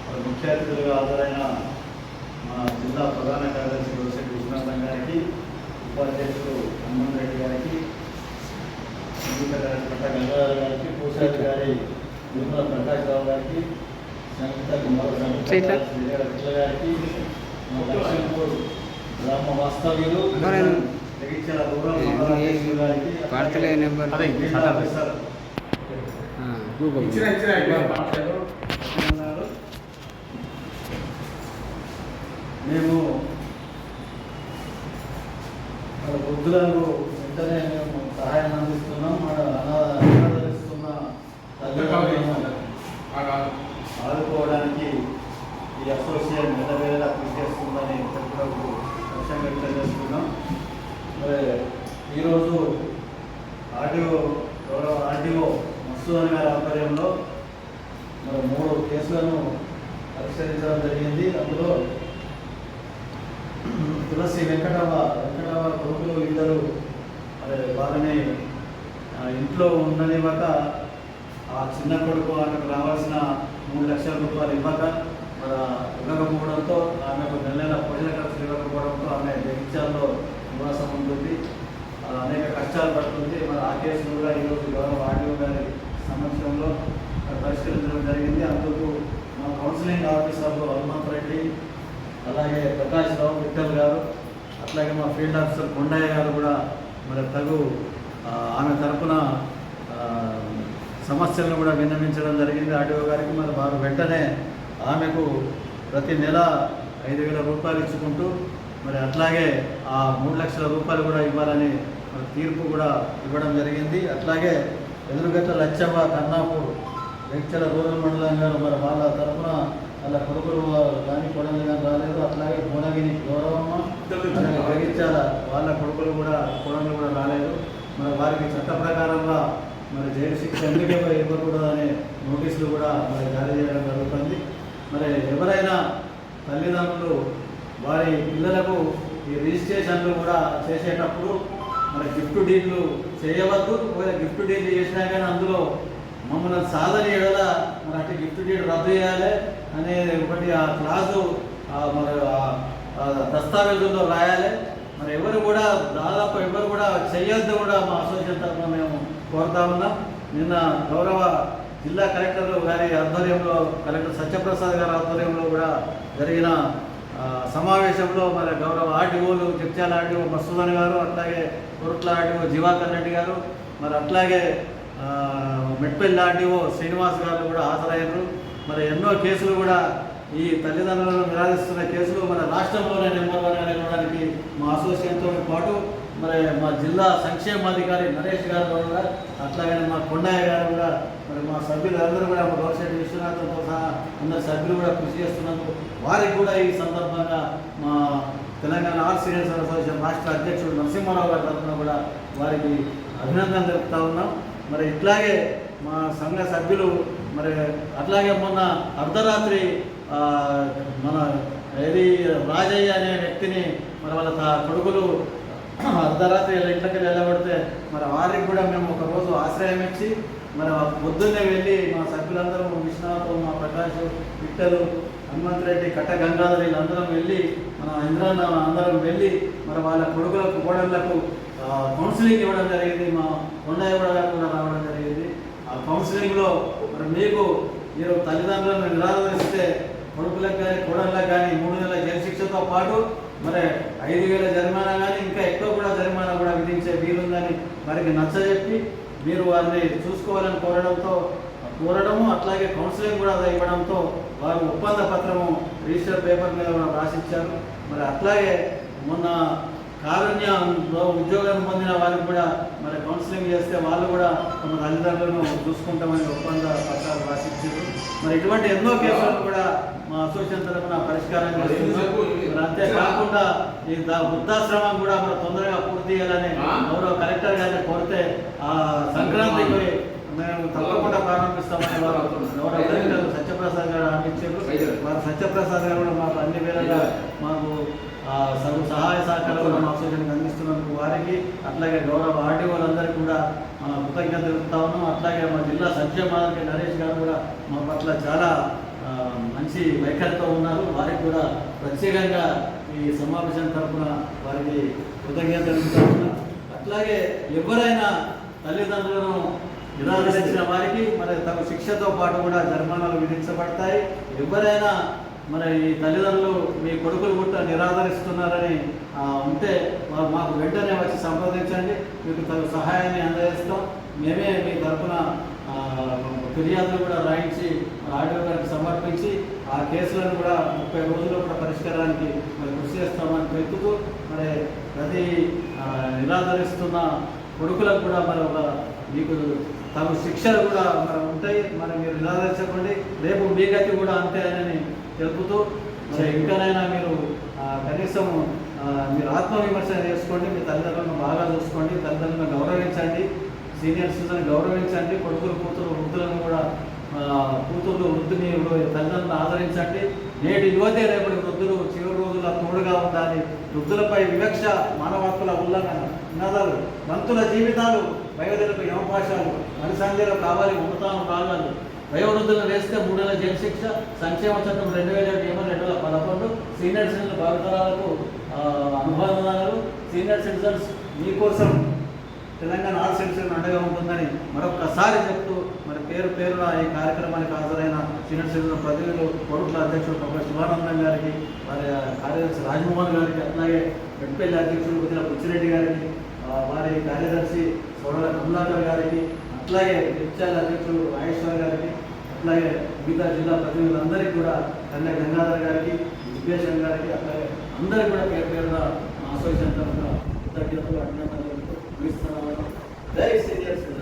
మరి ముఖ్య అతిథులుగా హాజరైన మా జిల్లా ప్రధాన కార్యదర్శి విశ్వనాథం గారికి ఉపాధ్యక్షుడు హనుమంత్ రెడ్డి గారికి సంగీత కట్ట గంగాధర్ గారికి పూసారి గారి నిర్మల ప్రకాష్ రావు గారికి సంగీత సంగీత గారికి మా లక్ష్మీపూర్ గ్రామ వాస్తవ్యులు జగిత్యాల రూరల్ గారికి నెంబర్. మేము మన వృద్ధులకు వెంటనే మేము సహాయం అందిస్తున్నాం మన అనాథ- అనాథరిస్తున్న ఆదుకోవడానికి ఈ అసోసియేషన్ నెలవేళ కృషి చేస్తుందని తెలుపుటకు లక్ష్యం వ్యక్తం చేస్తున్నాం. మరి ఈరోజు ఆర్డీఓ గౌరవ ఆర్డీఓ మసూదన్ గారి ఆధ్వర్యంలో మరి మూడు కేసులను పరిష్కరించడం జరిగింది. అందులో తులసి వెంకటవ వెంకటవ కొడుకులు ఇద్దరు బాగానే వారిని ఇంట్లో ఉండనివ్వక ఆ చిన్న కొడుకు ఆమెకు రావాల్సిన మూడు లక్షల రూపాయలు ఇవ్వక మరి ఇవ్వకపోవడంతో ఆమెకు నెల నెల పోషణ ఖర్చులు ఇవ్వకపోవడంతో ఆమె జగిత్యాల్లో నివాసం ఉంటుంది. అనేక కష్టాలు పడుతుంది. మరి ఆ కేసును కూడా ఈరోజు గౌరవ ఆర్డీఓ గారి సమక్షంలో పరిష్కరించడం జరిగింది. అందుకు మా కౌన్సిలింగ్ ఆఫీసర్లు హనుమంత్ రెడ్డి అలాగే ప్రకాష్ రావు విఠల్ గారు అట్లాగే మా ఫీల్డ్ ఆఫీసర్ కొండయ్య గారు కూడా మరి తగు ఆమె తరపున సమస్యలను కూడా విన్నవించడం జరిగింది. ఆర్డీఓ గారికి మరి వారు వెంటనే ఆమెకు ప్రతి నెల ఐదు వేల రూపాయలు ఇచ్చుకుంటూ మరి అట్లాగే ఆ మూడు లక్షల రూపాయలు కూడా ఇవ్వాలని తీర్పు కూడా ఇవ్వడం జరిగింది. అట్లాగే ఎదురుగట్ల లచ్చవ్వ కన్నాపూర్ వెంచల రూరల్ మండలం గారు మరి వాళ్ళ తరఫున వాళ్ళ కొడుకులు కానీ కొడలు కానీ రాలేదు. అట్లాగే భువనగిరి గౌరవమ్మ జగిత్యాల వాళ్ళ కొడుకులు కూడా కొడలు కూడా రాలేదు. మరి వారికి చట్ట ప్రకారంగా మరి జైలు శిక్ష ఎందుకు ఇవ్వకూడదు అనే నోటీసులు కూడా మరి జారీ చేయడం జరుగుతుంది. మరి ఎవరైనా తల్లిదండ్రులు వారి పిల్లలకు ఈ రిజిస్ట్రేషన్లు కూడా చేసేటప్పుడు మరి గిఫ్ట్ డీల్లు చేయవద్దు. ఒకవేళ గిఫ్ట్ డీల్ చేసినా కానీ అందులో మమ్మల్ని సాధన ఎడల మరి అటు గిఫ్ట్ డీల్ రద్దు చేయాలి అనే ఒకటి ఆ క్లాసు మరి దస్తావేజుల్లో రాయాలి. మరి ఎవరు కూడా దాదాపు ఎవరు కూడా చేయొద్దు కూడా మా అసోసియేషన్ తరఫున మేము కోరుతా ఉన్నాం. నిన్న గౌరవ జిల్లా కలెక్టర్ గారి ఆధ్వర్యంలో కలెక్టర్ సత్యప్రసాద్ గారి ఆధ్వర్యంలో కూడా జరిగిన సమావేశంలో మరి గౌరవ ఆర్టీఓలు జగ్త్యాల ఆర్టీఓ మసూదన్ గారు అట్లాగే కొరట్ల ఆర్టీఓ జీవాకర్ రెడ్డి గారు మరి అట్లాగే మెట్పల్లి ఓ శ్రీనివాస్ గారు కూడా హాజరయ్యారు. మరి ఎన్నో కేసులు కూడా ఈ తల్లిదండ్రులను నిరాధిస్తున్న కేసులు మన రాష్ట్రంలోనే నెంబర్ వన్ నిలవడానికి మా అసోసియేషన్తో పాటు మరి మా జిల్లా సంక్షేమాధికారి నరేష్ గారు కూడా అట్లాగే మా కొండయ్య గారు కూడా మరి మా సభ్యులు అందరూ కూడా మా గౌరవశెట్టి విశ్వనాథంతో సహా అందరు సభ్యులు కూడా కృషి చేస్తున్నందుకు వారికి కూడా ఈ సందర్భంగా మా తెలంగాణ ఆర్ట్ అసోసియేషన్ రాష్ట్ర అధ్యక్షుడు నరసింహారావు గారి తరఫున కూడా వారికి అభినందనలు తెలుపుతా ఉన్నాం. మరి ఇట్లాగే మా సంఘ సభ్యులు మరి అట్లాగే మొన్న అర్ధరాత్రి మన ఏది రాజయ్య అనే వ్యక్తిని మరి వాళ్ళ కొడుకులు అర్ధరాత్రి వీళ్ళ ఇంట్లోకి వెళ్ళబడితే మరి వారికి కూడా మేము ఒక రోజు ఆశ్రయం ఇచ్చి మరి పొద్దున్నే వెళ్ళి మా సభ్యులందరూ విశ్వనాథ్ మా ప్రకాష్ విట్టలు హనుమంత్ రెడ్డి కట్ట గంగాధర్ వీళ్ళందరం వెళ్ళి మన ఇంద్రాన్న అందరం వెళ్ళి మరి వాళ్ళ కొడుకులకు కోడళ్ళకు కౌన్సిలింగ్ ఇవ్వడం జరిగింది మా కొండయ్య కూడా కూడా రావడం జరిగింది. ఆ కౌన్సిలింగ్లో మరి మీకు మీరు తల్లిదండ్రులను నిరాదరిస్తే కొడుకులకు కానీ కోడళ్ళకు కానీ మూడు నెలల జైలు శిక్షతో పాటు మరి ఐదు వేల జరిమానా కానీ ఇంకా ఎక్కువ కూడా జరిమానా కూడా విధించే వీలుందని వారికి నచ్చజెప్పి మీరు వారిని చూసుకోవాలని కోరడంతో కోరడము అట్లాగే కౌన్సిలింగ్ కూడా ఇవ్వడంతో వారు ఒప్పంద పత్రము రిజిస్టర్ పేపర్ మీద కూడా రాసిచ్చారు. మరి అట్లాగే మొన్న కారుణ్యంలో ఉద్యోగం పొందిన వారికి కూడా మరి కౌన్సిలింగ్ చేస్తే వాళ్ళు కూడా తమ తల్లిదండ్రులను చూసుకుంటామని ఒప్పంద పత్రాలు రాసిచ్చారు. మరి ఇటువంటి ఎన్నో కేసులను కూడా మా అసోసియేషన్ తరఫున పరిష్కారం చేస్తుంది మరి అంతేకాకుండా ఈ వృద్ధాశ్రమం కూడా మరి తొందరగా పూర్తి చేయాలని గౌరవ కలెక్టర్ గారిని కోరితే ఆ సంఘ మేము తప్పకుండా ప్రారంభిస్తామని వారు గౌరవ డైరెక్టర్ సత్యప్రసాద్ గారు ఆపించారు వారు సత్యప్రసాద్ గారు కూడా మాకు అన్ని వేళగా మాకు సహాయ సహకారాలు మా అసోసియేషన్కి అందిస్తున్నందుకు వారికి అట్లాగే గౌరవ ఆర్టీఓలందరికీ కూడా మన కృతజ్ఞత తెలుపుతా ఉన్నాం. అట్లాగే మా జిల్లా సంక్షేమాధికారి నరేష్ గారు కూడా మా పట్ల చాలా మంచి వైఖరితో ఉన్నారు. వారికి కూడా ప్రత్యేకంగా ఈ సమావేశం తరఫున వారికి కృతజ్ఞత తెలుపుతా అట్లాగే ఎవరైనా తల్లిదండ్రులను నిరాదరించిన వారికి మరి తమ శిక్షతో పాటు కూడా జరిమానాలు విధించబడతాయి. ఎవరైనా మరి ఈ తల్లిదండ్రులు మీ కొడుకులు కూడా నిరాదరిస్తున్నారని ఉంటే వారు మాకు వెంటనే వచ్చి సంప్రదించండి. మీకు తగు సహాయాన్ని అందజేస్తాం. మేమే మీ తరఫున ఫిర్యాదులు కూడా రాయించి ఆడియో గారికి సమర్పించి ఆ కేసులను కూడా ముప్పై రోజుల్లో కూడా పరిష్కారానికి మరి కృషి చేస్తామని తెలుపుతూ మరి ప్రతి నిరాదరిస్తున్న కొడుకులకు కూడా మరి ఒక మీకు తమ శిక్షలు కూడా మరి ఉంటాయి. మరి మీరు నిరాదరించకండి. రేపు మీ గతి కూడా అంతే అని తెలుపుతూ మరి ఇంకనైనా మీరు కనీసం మీరు ఆత్మవిమర్శ చేసుకోండి. మీ తల్లిదండ్రులను బాగా చూసుకోండి. తల్లిదండ్రులను గౌరవించండి. సీనియర్ సిటిజన్ గౌరవించండి. కొడుకులు కూతురు వృద్ధులను కూడా ఆ, కూతుర్లు వృద్ధుని తల్లిదండ్రులను ఆదరించండి. నేటి యువతే రేపటి వృద్ధులు చివరి రోజుల తోడుగా ఉండాలి. వృద్ధులపై వివక్ష మానవ హక్కుల ఉల్లంఘన నినాదాలు మంతుల జీవితాలు వయోధులకు యమపాశాలు మనసాంధ్యలో కావాలి మమతాను రాగాలు వయోవృద్ధులను వేస్తే మూడేళ్ళ జైలు శిక్ష సంక్షేమ చట్టం రెండు వేల నియమం రెండు వేల పదకొండు. సీనియర్ సిటిజన్ భావితరాలకు ఆ, అనుబంధాలు సీనియర్ సిటిజన్స్ మీకోసం తెలంగాణ ఆల్ సిటిజన్ అండగా ఉంటుందని మరొకసారి చెప్తూ మరి పేరు పేరున ఈ కార్యక్రమానికి హాజరైన సీనియర్ సిటిజన్ ప్రతినిధులు కోరుట్ల అధ్యక్షుడు ప్రొఫెసర్ శివానందం గారికి వారి కార్యదర్శి రాజమోహన్ గారికి అట్లాగే పెట్టుపల్లి అధ్యక్షుడు కుదిర బుచ్చిరెడ్డి గారికి వారి కార్యదర్శి కోడల కమలాకర్ గారికి అట్లాగే నిత్యాల అధ్యక్షుడు నాగేశ్వర్ గారికి అట్లాగే మిగతా జిల్లా ప్రతినిధులందరికీ కూడా కన్న గంగాధర్ గారికి విద్యాశంకర్ గారికి అట్లాగే అందరికీ కూడా పేరు పేరున అసోసియేషన్ తరఫున కృతజ్ఞతలు అభినందనలు జై సీనియర్స్